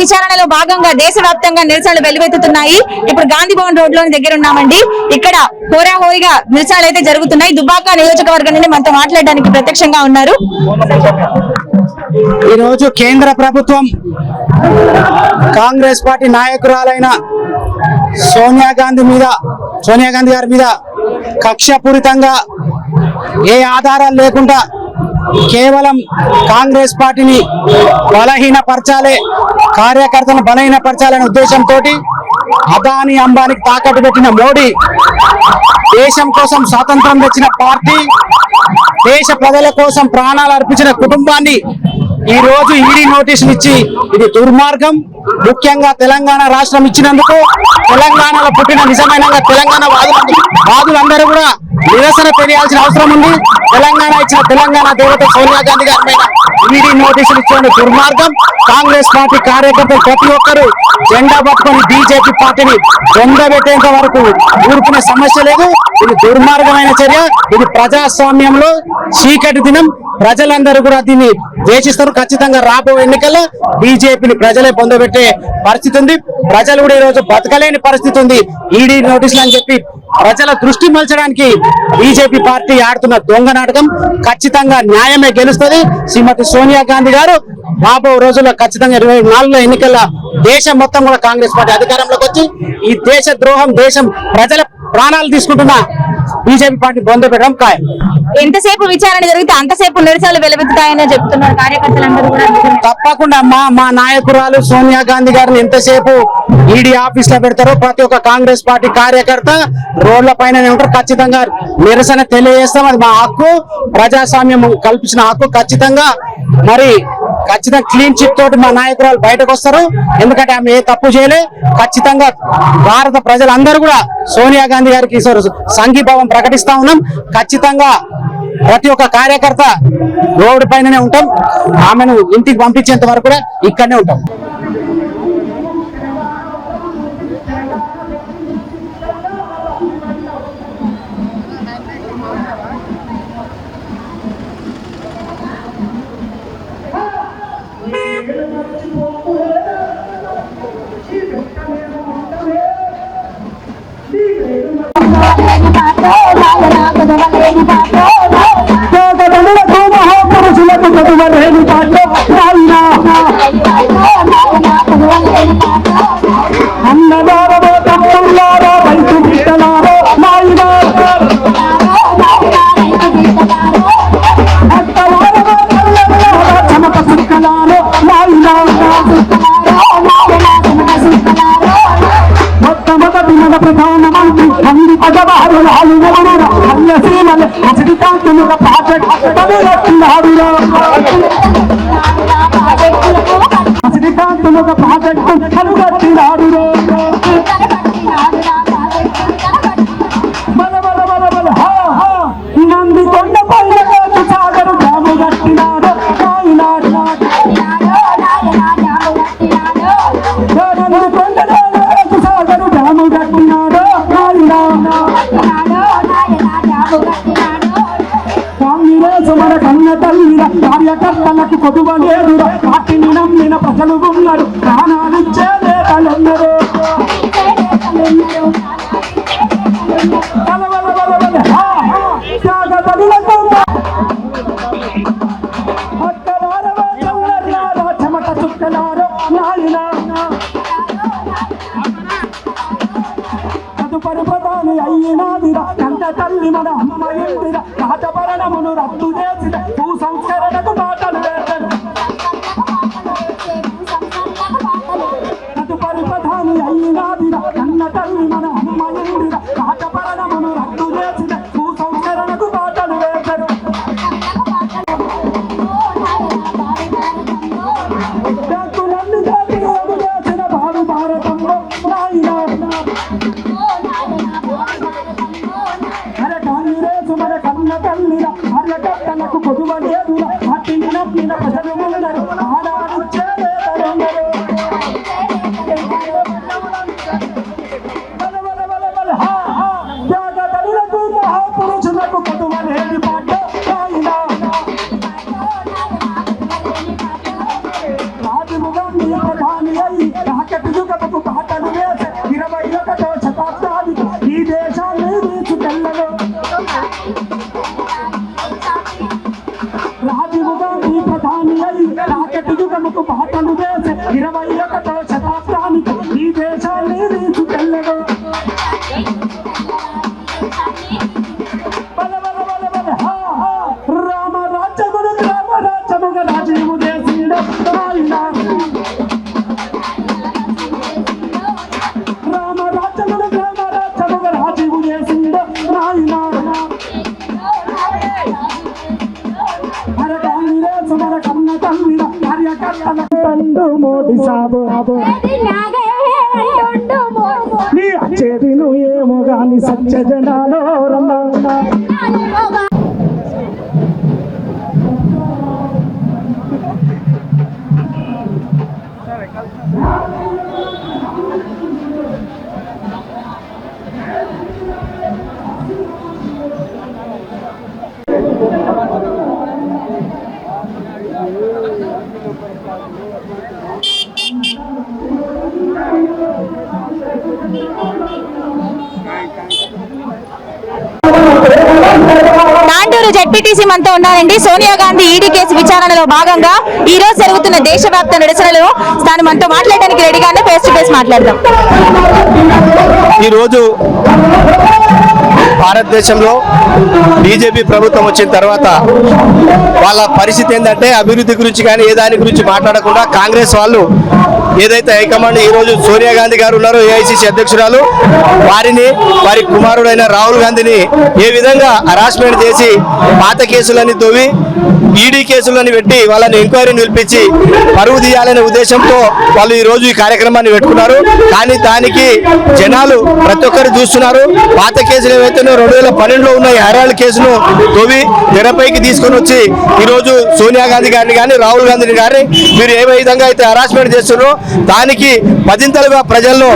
విచారణలో భాగంగా దేశవ్యాప్తంగా నిరసనలు వెల్లువెత్తుతున్నాయి. ఇప్పుడు గాంధీ భవన్ రోడ్లోని దగ్గర ఉన్నామండి. ఇక్కడ హోరాహోరీగా నిరసనలు అయితే జరుగుతున్నాయి. దుబాక నియోజకవర్గం నుండి మనతో మాట్లాడడానికి ప్రత్యక్షంగా ఉన్నారు. ఈ రోజు కేంద్ర ప్రభుత్వం కాంగ్రెస్ పార్టీ నాయకురాలైన సోనియా గాంధీ మీద సోనియా గాంధీ గారి మీద కక్షపూరితంగా ఏ ఆధారాలు లేకుండా కేవలం కాంగ్రెస్ పార్టీని బలహీనపరచాలే కార్యకర్తను బలహీనపరచాలనే ఉద్దేశంతో అదాని అంబానికి తాకట్టు పెట్టిన మోడీ దేశం కోసం స్వాతంత్రం తెచ్చిన పార్టీ దేశ ప్రజల కోసం ప్రాణాలు అర్పించిన కుటుంబాన్ని ఈ రోజు ఈడీ నోటీసులు ఇచ్చి ఇది దుర్మార్గం. ముఖ్యంగా తెలంగాణ రాష్ట్రం ఇచ్చినందుకు తెలంగాణలో పుట్టిన నిజమైన తెలంగాణ వాదులు వాదులందరూ కూడా నిరసన తెలియాల్సిన అవసరం ఉంది. తెలంగాణ ఇచ్చిన తెలంగాణ దేవత సోనియా గాంధీ గారి ఈడీ నోటీసులు ఇచ్చే దుర్మార్గం. కాంగ్రెస్ పార్టీ కార్యకర్తలు ప్రతి ఒక్కరు జెండా పట్టుకొని బీజేపీ పార్టీని పెట్టేంత వరకు ఊరుకునే సమస్య లేదు. ఇది దుర్మార్గమైన చర్య. ఇది ప్రజాస్వామ్యంలో చీకటి దినం. ప్రజలందరూ కూడా దీన్ని ద్వేషిస్తారు. ఖచ్చితంగా రాబో ఎన్నికల్లో బీజేపీని ప్రజలే పొందబెట్టే పరిస్థితి ఉంది. ప్రజలు కూడా ఈ రోజు బతకలేని పరిస్థితి ఉంది. ఈడీ నోటీసులు అని చెప్పి ప్రజల దృష్టి మలచడానికి బీజేపీ పార్టీ ఆడుతున్న దొంగ నాటకం ఖచ్చితంగా న్యాయమే గెలుస్తుంది. శ్రీమతి సోనియా గాంధీ గారు రాబో రోజుల్లో ఖచ్చితంగా ఇరవై నాలుగులో ఎన్నికల్లో దేశం మొత్తం కూడా కాంగ్రెస్ పార్టీ అధికారంలోకి వచ్చి ఈ దేశ ద్రోహం దేశం ప్రజల ప్రాణాలు తీసుకుంటున్న బీజేపీ పార్టీ బొంద పెట్టడం ఖాయం. ఎంతసేపు విచారణ జరిగితే అంతసేపు నిరసనలు వెలువెత్తుతాయని చెప్తున్నారు కార్యకర్తలందరూ కూడా. తప్పకుండా మా మా నాయకురాలు సోనియా గాంధీ గారిని ఎంతసేపు ఈడీ ఆఫీస్లో పెడతారో ప్రతి ఒక్క కాంగ్రెస్ పార్టీ కార్యకర్త రోడ్ల పైన ఉంటారు. ఖచ్చితంగా నిరసన తెలియజేస్తాం. అది మా హక్కు. ప్రజాస్వామ్యం కల్పించిన హక్కు ఖచ్చితంగా. మరి ఖచ్చితంగా క్లీన్ చిట్ తోటి మా నాయకురాలు బయటకు వస్తారు. ఎందుకంటే ఆమె ఏ తప్పు చేయలే. ఖచ్చితంగా భారత ప్రజలందరూ కూడా సోనియా గాంధీ గారికి సంఘీభావం ప్రకటిస్తా ఉన్నాం. ఖచ్చితంగా ప్రతి ఒక్క కార్యకర్త రోడ్డు పైననే ఉంటాం. ఆమెను ఇంటికి పంపించేంత వరకు కూడా ఇక్కడనే ఉంటాం. పేదలకు మహాపురుషులకు చదువలేని పాటలు నాయనా అన్నదారో ಬೇಕಾಗ್ತದೆ నాయనా తదుపరి ప్రధాని అయినాదిరా. కంట తల్లి మన అమ్మ ఇందిరా రాజభరణమును రద్దు చే no quiera pasar. రామ రాజ్యమును రామ రాజ్యముగా రాజీవు చేసిండు ఆయన తాండూరు మనతో ఉన్నారండి. సోనియా గాంధీ ఈడీ కేసు విచారణలో భాగంగా ఈ రోజు జరుగుతున్న దేశవ్యాప్త నిరసనలు. తాను మనతో మాట్లాడడానికి రెడీగానే ఫేస్ టు ఫేస్ మాట్లాడదాం. ఈరోజు భారతదేశంలో బీజేపీ ప్రభుత్వం వచ్చిన తర్వాత వాళ్ళ పరిస్థితి ఏంటంటే అభివృద్ధి గురించి కానీ ఏ దాని గురించి మాట్లాడకుండా కాంగ్రెస్ వాళ్ళు ఏదైతే హైకమాండ్ ఈ రోజు సోనియా గాంధీ గారు ఉన్నారో ఏఐసిసి అధ్యక్షురాలు వారిని వారి కుమారుడైన రాహుల్ గాంధీని ఏ విధంగా హరాస్మెంట్ చేసి పాత కేసులన్నీ తోవి ఈడీ కేసులను పెట్టి వాళ్ళని ఎంక్వైరీ నిలిపించి పరువు తీయాలనే ఉద్దేశంతో వాళ్ళు ఈరోజు ఈ కార్యక్రమాన్ని పెట్టుకున్నారు. కానీ దానికి జనాలు ప్రతి ఒక్కరు చూస్తున్నారు. పాత కేసులు ఏవైతే రెండు వేల పన్నెండులో ఉన్న ఈ కేసును తొవి తెరపైకి తీసుకొని వచ్చి ఈ రోజు సోనియా గాంధీ గారిని కానీ రాహుల్ గాంధీని కానీ మీరు ఏ విధంగా అయితే హరాస్మెంట్ చేస్తున్నారో దానికి పదింతలుగా ప్రజల్లో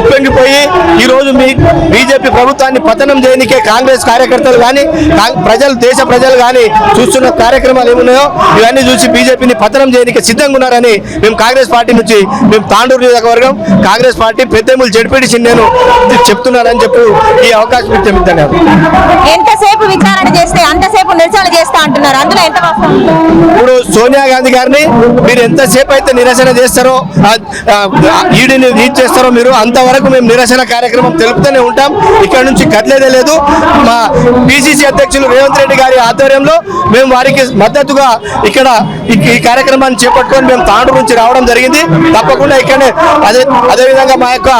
ఉప్పొంగిపోయి ఈ రోజు మీ బీజేపీ ప్రభుత్వాన్ని పతనం చేయనికే కాంగ్రెస్ కార్యకర్తలు కానీ ప్రజలు దేశ ప్రజలు కానీ చూస్తున్న కార్యక్రమాలు ఏమున్నాయో ఇవన్నీ చూసి బీజేపీని పతనం చేయడానికి సిద్ధంగా ఉన్నారని మేము కాంగ్రెస్ పార్టీ నుంచి మేము తాండూరు నియోజకవర్గం కాంగ్రెస్ పార్టీ పెద్దెములు జడ్పీటీసీ నేను చెప్తున్నానని చెప్పు ఈ అవకాశం ఇచ్చే ధన్యవాదాలు. ఎంతసేపు విచారణ చేస్తే అంతసేపు నిరసన చేస్తా అంటున్నారు. అందులో ఎంత ఇప్పుడు సోనియా గాంధీ గారిని మీరు ఎంతసేపు అయితే నిరసన చేస్తారో ఈడీని రీచ్ చేస్తారో మీరు అంతవరకు మేము నిరసన కార్యక్రమం తెలుపుతూనే ఉంటాం. ఇక్కడ నుంచి కదలేదే లేదు. మా పిసిసి అధ్యక్షులు రేవంత్ రెడ్డి గారి ఆధ్వర్యంలో మేము వారికి మద్దతుగా ఇక్కడ ఈ- కార్యక్రమాన్ని చేపట్టుకొని మేము తాండూరు నుంచి రావడం జరిగింది. తప్పకుండా ఇక్కడనే అదే అదేవిధంగా మా యొక్క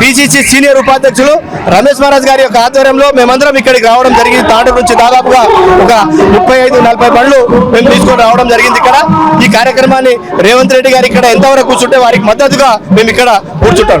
పిసిసి సీనియర్ ఉపాధ్యక్షులు రమేష్ మహారాజ్ గారి యొక్క ఆధ్వర్యంలో మేమందరం ఇక్కడికి రావడం జరిగింది. తాండూరు నుంచి దాదాపుగా ఒక ముప్పై ఐదు నలభై బండ్లు మేము తీసుకొని రావడం జరిగింది ఇక్కడ. ఈ కార్యక్రమాన్ని రేవంత్ రెడ్డి గారు ఇక్కడ ఎంతవరకు కూర్చుంటే వారికి మద్దతుగా మేము ఇక్కడ కూర్చుంటాం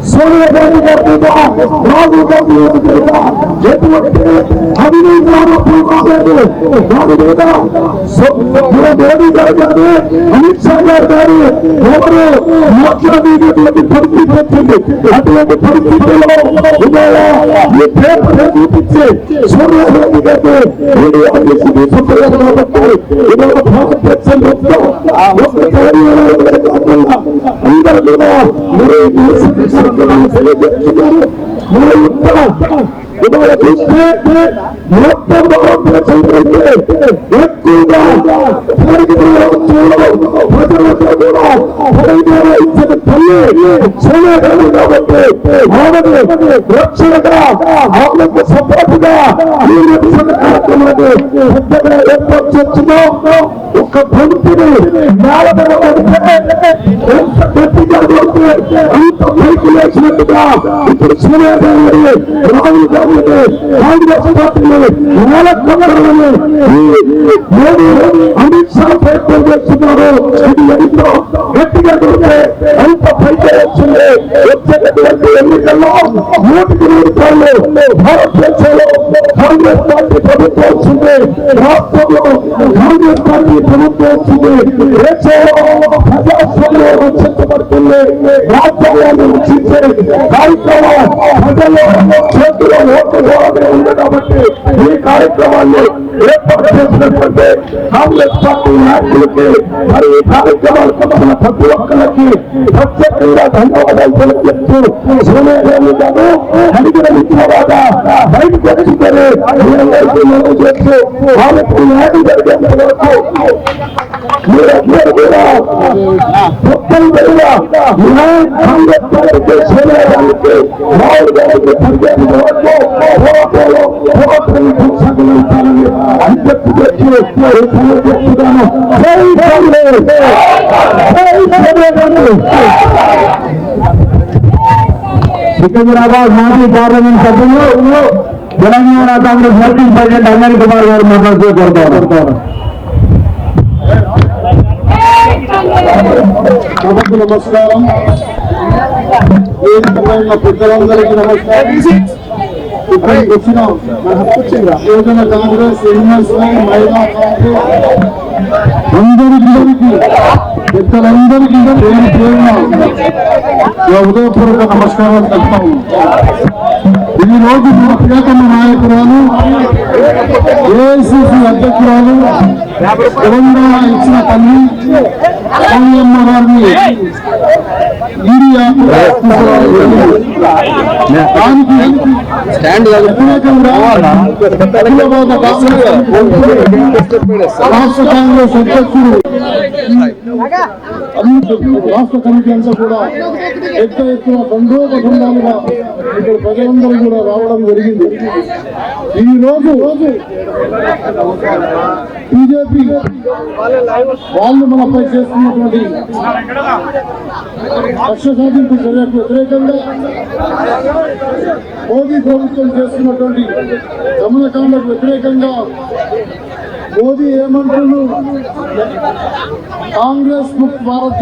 మీద రాహుల్ గాంధీ గారి మీద ఎటువంటి అవినీతి ఆరోపణలు కాలేదు దాని మీద సో- మన మోడీ గారు కానీ అమిత్ షా గారు కానీ ఎవరు మాట్లాడేటటువంటి పరిస్థితి వచ్చింది అటువంటి పరిస్థితుల్లో ఇవాళ ఈ పేపర్ చూపించి సోనియా గాంధీ గారిని వీడియో తీసి తీసుకుంటున్నారు కాబట్టి ఇవాళ భారతదేశం మొత్తం ఒక్కసారి కాకుండా అందరూ కూడా మరి ಮತ್ತೊಂದು ಆರೋಪದ ಚಂದ್ರಕ್ಕೆ ಎಕ್ಕೂಗ ರಕ್ಷಣದ ಆರೋಗ್ಯ ಸಂಪರ್ಕದ ಕಾರ್ಯಕ್ರಮದಲ್ಲಿ ಹುದ್ದೆಗಳ ಏರ್ಪಾಡು ಚರ್ಚೆಗೂ ಒಕ್ಕ ಬಂತಿದೆ ಯಾವ ఇచ్చిన తల్లి సోనియా గాంధీ కాబట్టి ఆమెను రక్షణగా ఆమెకు సపోర్టుగా ఈ రక్షణ కార్యక్రమాన్ని పెద్దగా ఏర్పాటు చేస్తున్నాం ఒక బంతిని నేల మీద పడితే ఎంత గట్టిగా కొడితే అంత పైకి లేచినట్టుగా ఇప్పుడు సోనియా గాంధీ రాహుల్ గాంధీ కాంగ్రెస్ పార్టీని నేల కొట్టడాలని ఈ మోడీ అమిత్ షా ప్రయత్నం చేస్తున్నారు ఇది ఎంతో గట్టిగా కొడితే ఎంత పైకి వచ్చింది వచ్చేటటువంటి ఎన్నికల్లో నూటికి నూరు సార్లు భారతదేశంలో కాంగ్రెస్ పార్టీ ప్రభుత్వం వచ్చింది రాష్ట్రంలో కాంగ్రెస్ పార్టీ ప్రభుత్వం వచ్చింది దేశంలో ప్రజాస్వామ్యం రక్షించబడుతుంది రాజ్యాంగాన్ని రక్షించే కార్యక్రమం ప్రజల్లో చేతిలో ఓట్లు వేయాలని ఉంది కాబట్టి ఈ కార్యక్రమాన్ని ఏర్పాటు చేసినటువంటి కాంగ్రెస్ పార్టీ నాయకులకి మరి ఈ కార్యక్రమాలకు వచ్చిన ప్రతి ఒక్కరికి ప్రత్యేకంగా ధన్యవాదాలు తెలియజేస్తూ సోనియా గాంధీ గారు అడిగిన తర్వాత బయటకు వచ్చిందని మీరందరికీ మనం చేస్తూ వాళ్ళకి న్యాయం జరిగేంత వరకు మీరందరూ కూడా మొత్తం మీద న్యాయం కాంగ్రెస్ పార్టీకి సోనియా గాంధీకి రాహుల్ గాంధీకి పరిగెత్తిన వరకు పోరాటంలో పోరాటాన్ని కొనసాగించాలని అధ్యక్షుడు చేస్తూ ఈ పనులు చేస్తున్నాను జై కాంగ్రెస్ జై సోనియా గాంధీ సికింద్రాబాద్ మాజీ పార్లమెంట్ సభ్యులు తెలంగాణ కాంగ్రెస్ వర్కింగ్ ప్రెసిడెంట్ అనిల్ కుమార్ గారు మాట్లాడుతూ కోరుతారు సభకు నమస్కారం. వేదికపైన పెద్దలందరికీ నమస్కారం. ఇక్కడికి వచ్చిన యువజన కాంగ్రెస్ ఎన్ఎస్ఐ మహిళా కాంగ్రెస్ అందరికీ పెద్దలందరికీ పేరు పేరున హృదయపూర్వక నమస్కారం చెప్తాము ఈ రోజు మన ప్రియతమ నాయకురాలు ఏఐసిసి అధ్యక్షురాలు తెలంగాణ ఇచ్చిన తల్లి సోనియమ్మ గారిని ఇండియా దానికి స్టాండ్ వ్యతిరేకంగా హైదరాబాద్ కాంగ్రెస్ రాష్ట్ర కాంగ్రెస్ అధ్యక్షుడు రాష్ట్ర కమిటీ అంతా కూడా పెద్ద ఎత్తున బంధోపఖండాలుగా ఇక్కడ ప్రజలందరూ కూడా రావడం జరిగింది. ఈ రోజు బీజేపీ వాళ్ళు మనపై చేస్తున్నటువంటి కక్ష సాధింపు చర్యకు వ్యతిరేకంగా మోదీ ప్రభుత్వం చేస్తున్నటువంటి గమనకాండకు వ్యతిరేకంగా మోదీ ఏమంటున్నారు కాంగ్రెస్ ముక్త్ భారత్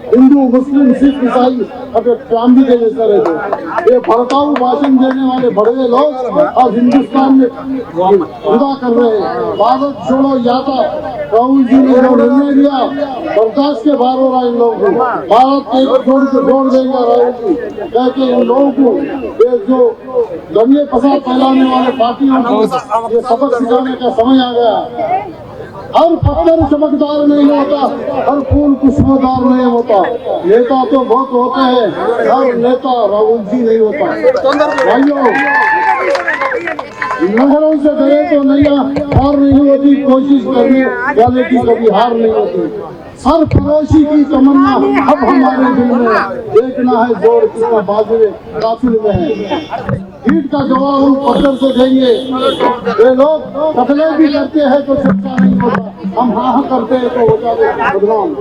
ہندو مسلم سکھ عیسائی اپنے گاندھی کے جیسے رہتے یہ بھڑکاؤ بھاشن دینے والے بڑے لوگ آج ہندوستان میں خدا کر رہے ہیں۔ بھارت چھوڑو یاتا راہل جی نے نہیں دیا برداشت کے باہر ہو رہا ان لوگوں کو۔ بھارت ایک جوڑ کے جوڑ دیں گا راہل جی۔ کہہ کے ان لوگوں کو یہ جو دنیا فساد پھیلانے والے پارٹیوں کو یہ سبق سکھانے کا سمجھ آ گیا۔ اور پتھر چمکدار نہیں ہوتا اور پھول خوشبودار نہیں ہوتا۔ نیتا تو بہت ہوتے ہیں اور نیتا راہل جی نہیں ہوتا۔ بھائیو سے ڈرے تو نہیں، ہار نہیں ہوتی، کوشش کرنے والے یعنی کی کبھی ہار نہیں ہوتی۔ سر فروشی کی تمنا اب ہمارے دل میں دیکھنا ہے زور کتنا بازو قافل میں ہے ہیٹ کا جواب ہم پتھر سے دیں گے۔ یہ لوگ قتلے بھی کرتے ہیں تو سچا نہیں ہوتا۔ ہم ہاں ہاں کرتے ہیں تو ہو جاتے بدنام۔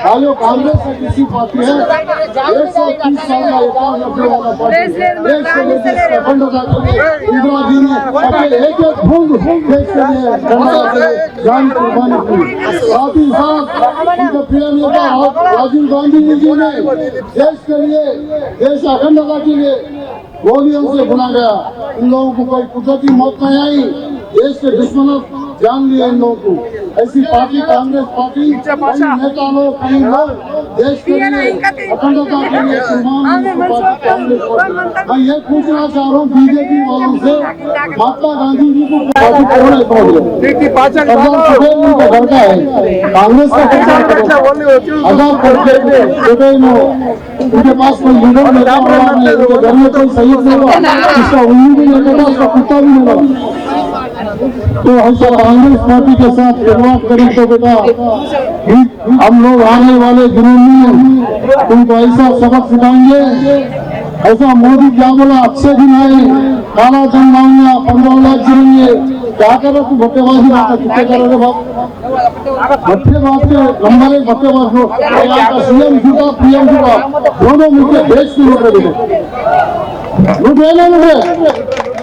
خالو کانگریس سے کسی پارٹی ہے؟ ایک سو تیس سال کا ایک آن اپنے والا پارٹی ایک سو لیڈیز کا فنڈ ادا کر اندرا جی نے اپنے ایک ایک بھونگ دیش کے لیے جان قربانی کی۔ ساتھی ساتھ ان کے پیم راجیو گاندھی جی نے دیش کے لیے دیش اخنڈتا کے لیے گولیوں سے بنا گیا ان لوگوں کو کوئی قدرتی موت نہیں آئی دیش کے دشمنوں جان لیا ان لوگوں کو ایسی پارٹی کانگریس پارٹی نیتا لوگ کئی لوگ دیش کے لیے اکھنڈتا کے لیے تمام پارٹی کانگریس پارٹی میں یہ پوچھنا چاہ رہا ہوں بی جے پی والوں سے مہاتما گاندھی جی کو پارٹی کون اکاؤنٹ سردار پٹیل ان کا گھر کا ہے کانگریس کا پرچار کرو آزاد کر کے پٹیل ان کے پاس کوئی لیڈر نہیں رہا ان کے گھر میں کوئی سید نہیں ہوا اس کا انگلی نہیں لگا اس کا کتا بھی نہیں لگا تو ہم سب کانگریس پارٹی کے ساتھ شروعات کریں تو بتا، ہم لوگ آنے والے دنوں میں تم کو ایسا سبق سکھائیں گے، ایسا مودی کیا بولا اچھے دن آئے، کالا دن لاؤں گا پندرہ لاکھ گریں گے، کیا کرو تو تم؟ بھٹے بازی رہتا کتنے کر رہے باپ بھٹے باز کے لمبے بھٹے باز لوگ سی ایم جھوٹا پی ایم جھوٹا، دونوں مجھ سے دیش کی لوٹ رہے لوٹ رہے لوٹ رہے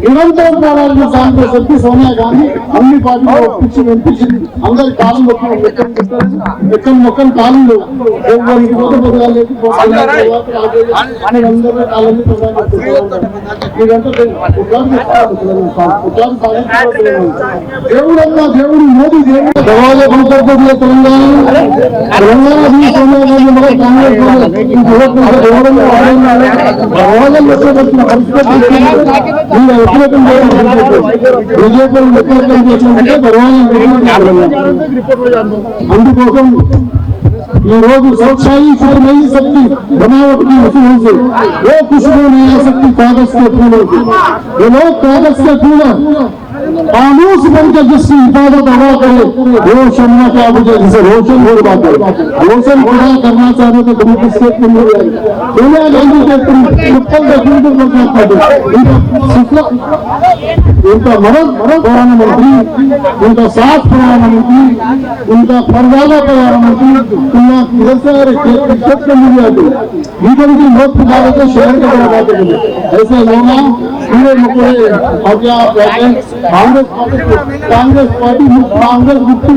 నిరంతరం పోరాడిన కాంగ్రెస్ వచ్చి సోనియా గాంధీ అన్ని పార్టీలు ఒప్పించి వినిపించింది అందరి కాలం మొక్కలు ఎక్కడ మొక్కలు కాలం ఎవరికి పోతే దేవుడు మోదీ దేవుడు తెలంగాణ తెలంగాణ సోనియా గాంధీ కాంగ్రెస్ ఎవరన్నా వాడన్నా పరిస్థితి వ్యతిరేకం బీజేపీ వ్యతిరేకం చేసినట్టే అందుకోసం ఈ రోజు सच्चाई से नहीं सकती बनावट की वसूल से वो खुशबू नहीं आ सकती कागज के फूलों की ये लोग कागज के फूल خاموش بن کے جس کی حفاظت ہوا کرے، روشن نہ کیا مجھے جسے روشن ہو بات ہے۔ روشن خدا کرنا چاہتے تو کبھی کس سے کم ہو جائے دنیا گاندھی کے پرنسپل کا کیوں تو کرنا چاہتے ان کا مرد پرانا منتری ان کا ساتھ پرانا منتری ان کا فرزانہ پرانا منتری ان کا کیسے اور کھیت کے مل جاتے لیڈر کی موت پکا دیتے شہر کے بڑا باتیں ایسے لوگ سورج مکوڑے اور کیا آپ کہتے ہیں کانگریس پارٹی کانگریس پارٹی کانگریس مکتی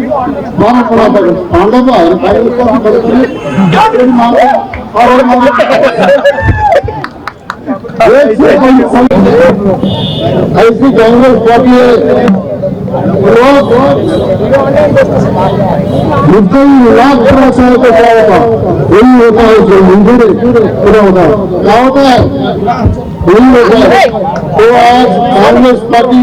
بارہ پڑا تھا کانگریس آئے کانگریس پارٹی بڑے بڑے مانگے اور ایسی کانگریس پارٹی ہے لوگ بالکل لاکھ کرنا چاہے تو کیا ہوتا وہی ہوتا ہے جو منظور پورا ہوتا ہے کیا ہوتا ہے تو آج کانگریس پارٹی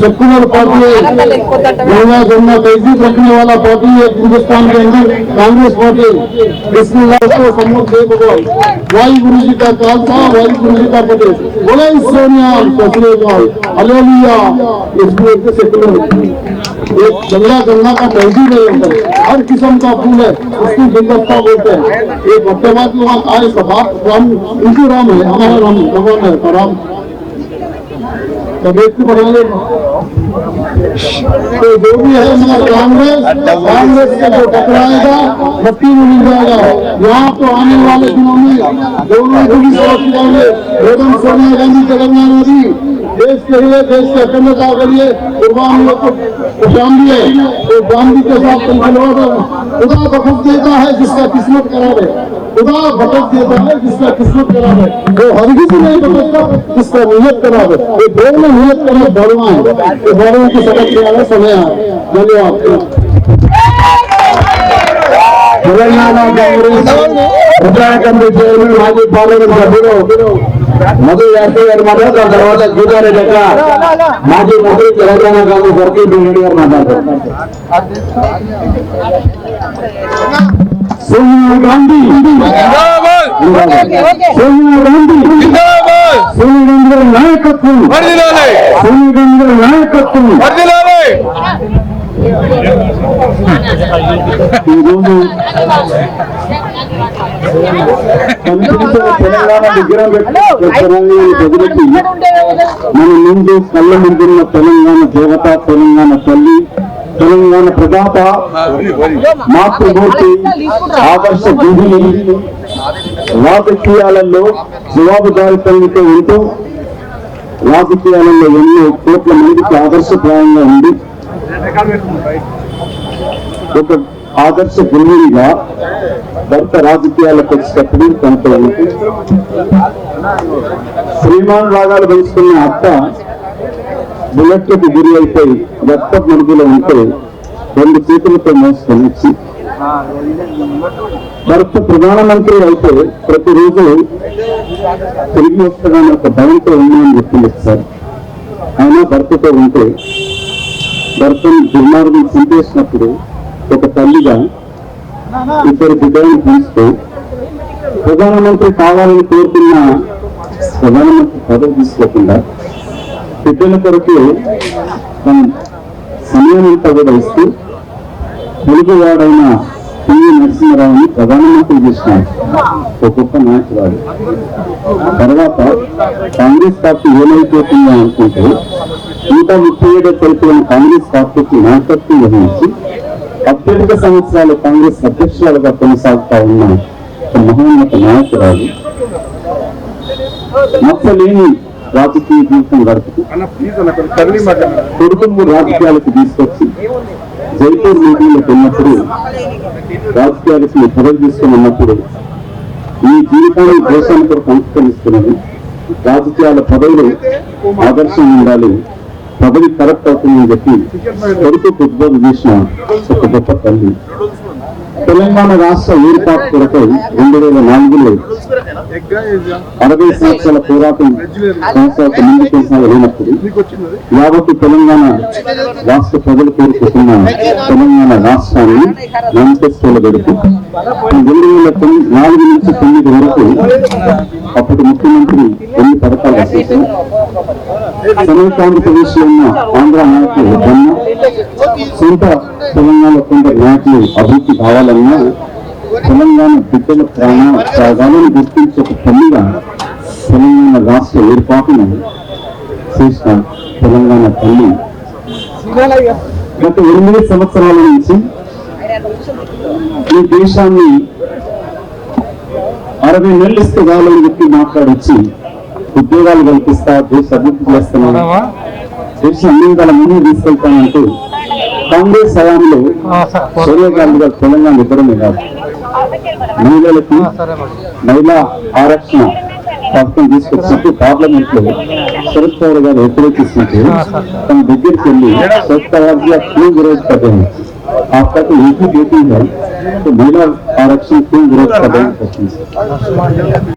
سیکولر پارٹی ہے گنگا گنگا تہذیب رکھنے والا پارٹی ہے ہندوستان کے اندر کانگریس پارٹی بسم اللہ کو سمت دے بھگوان وائی گرو جی کا خالصہ وائی گرو جی کا پتے بولے سونیا کپڑے کا اس سیکولر ایک جنگلہ کرنا کا تہذیب نہیں ہوتا۔ ہر قسم کا پھول ہے، اس کی گلدستہ بولتے ہیں۔ یہ بٹیباد کے وہاں آئے سباب رام ان کی رام ہے ہمارا رام، بھگوان ہے رام۔ تو جو بھی ہے، ہمارا کانگریس کانگریس جو ٹکرائے گا، مٹی میں مل جائے گا۔ یہاں تو آنے والے دنوں میں، دونوں گے سونیا گاندھی تلنگانہ دیش کے لیے دیش کی آ کر لیے قربان کو ہے قربان کے ساتھ تنقلوت خدا بخت دیتا ہے جس کا قسمت خراب ہے خدا بھٹک دیتا ہے جس کا قسمت خراب ہے وہ ہرگز نہیں بھٹکتا جس کا نیت خراب ہے وہ دونوں نیت کرنا بڑھواں ہے۔ یہ کی سبق کے ہے سمے آئے دھنیہ آپ تلنگانہ کانگریس ہدایت کمیٹی میں ماجی پارلیمنٹ کا మధు యాదవ్ గారు మాట్లాడుతారు దాని తర్వాత గీతారెడ్డి యొక్క మాజీ మంత్రి తెలంగాణ కాంగ్రెస్ వర్కింగ్ ప్రెసిడెంట్ గారు మాట్లాడతారు సోనియా గాంధీ సోనియా గాంధీ సోనియా గాంధీ గారి నాయకత్వం సోనియా గాంధీ గారి నాయకత్వం ఈరోజు కనిపించే తెలంగాణ ప్రజలకి మన ముందు కళ్ళ ముందున్న తెలంగాణ దేవత తెలంగాణ తల్లి తెలంగాణ ప్రదాత మాతృమూర్తి ఆదర్శ గృహిణి రాజకీయాలలో జవాబుదారితనంతో ఉంటూ రాజకీయాలలో ఎన్నో కోట్ల మందికి ఆదర్శప్రాయంగా ఉంది. ఒక ఆదర్శ గురువుడిగా భర్త రాజకీయాలకు వచ్చేటప్పుడు తనతో ఉంటూ శ్రీమాన్ రాగాలు పెంచుకున్న అత్త బుల్లెట్లకు గురి అయిపోయి రక్త మరుగులో ఉంటే రెండు చేతులతో మోసుకొని వచ్చి భర్త ప్రధానమంత్రి అయితే ప్రతిరోజు తిరిగి వస్తాడని ఒక భయంతో ఉందని చెప్పింది సార్ అయినా భర్తతో ఉంటే భర్తను దుర్మార్గం చింపేసినప్పుడు ఒక తల్లిగా ఇద్దరు బిడ్డలను తీస్తూ ప్రధానమంత్రి కావాలని కోరుతున్న ప్రధానమంత్రి పదవి తీసుకోకుండా బిడ్డల కొరకు తన సమయం అంతా కూడా ఇస్తూ తెలుగువాడైన పివి నరసింహారావుని ప్రధానమంత్రి చేసినాడు ఒక గొప్ప నాయకురాలు తర్వాత కాంగ్రెస్ పార్టీ ఏమైపోతుందో అనుకుంటే ఇంకా ముప్పై ఏడో తరపున కాంగ్రెస్ పార్టీకి నాయకత్వం వహించి అత్యధిక సంవత్సరాలు కాంగ్రెస్ అధ్యక్షురాలుగా కొనసాగుతా ఉన్న ఒక మహోన్నత నాయకురాలు మచ్చలేని రాజకీయ జీవితం గడుపుతూ కొడుకును రాజకీయాలకు తీసుకొచ్చి జైపూర్ మీటింగ్లకు ఉన్నప్పుడు రాజకీయాలకు పదవి తీసుకుని ఉన్నప్పుడు ఈ జీవితాన్ని దేశానికి సంస్కరిస్తున్నది రాజకీయాల పదవులు ఆదర్శం ఉండాలి. పదవి కరెక్ట్ అవుతుందని చెప్పి కొడుకు ఉద్యోగం చేసిన ఒక గొప్ప తల్లి. తెలంగాణ రాష్ట్ర ఏర్పాటు కొరకై రెండు వేల నాలుగులో అరవై సంవత్సరాల పోరాటం సంవత్సరాల ముందు కొనసాగలేనప్పుడు యావత్తు తెలంగాణ రాష్ట్ర ప్రజలు కోరుకుంటున్న తెలంగాణ రాష్ట్రాన్ని మేనిఫెస్టోలో పెడుతూ రెండు వేల నాలుగు నుంచి తొమ్మిది వరకు అప్పటి ముఖ్యమంత్రి ఎన్ని పథకాలు రచించారు సమీప ఆంధ్రప్రదేశ్ ఉన్న ఆంధ్ర నాయకులు బొమ్మ సొంత తెలంగాణ కొంత నాయకులు అభివృద్ధి కావాలన్నా తెలంగాణ బిడ్డల ప్రాణ త్యాగాలను గుర్తించే ఒక తల్లిగా తెలంగాణ రాష్ట్ర ఏర్పాటును చేసిన తెలంగాణ తల్లి. గత ఎనిమిది సంవత్సరాల నుంచి ఈ దేశాన్ని అరవై నెలలు ఇస్తే కావాలని చెప్పి మాట్లాడొచ్చి ఉద్యోగాలు కల్పిస్తా దేశ అభివృద్ధి చేస్తున్నాను దేశం అన్ని విధాల ముందుకు తీసుకెళ్తానంటూ కాంగ్రెస్ హయాంలో సోనియా గాంధీ గారు తెలంగాణ ఇవ్వడమే కాదు మహిళలకి మహిళా ఆరక్షణ పథకం తీసుకొచ్చినప్పుడు పార్లమెంట్ లో శరద్ పవార్ గారు వ్యతిరేకిస్తుంటే తన దగ్గరికి వెళ్ళి శరద్ పవార్ जी आप क्यों विरोध कर रहे हैं आपका तो एक ही बेटी है तो महिला आरक्षण क्यों विरोध कर रहे हैं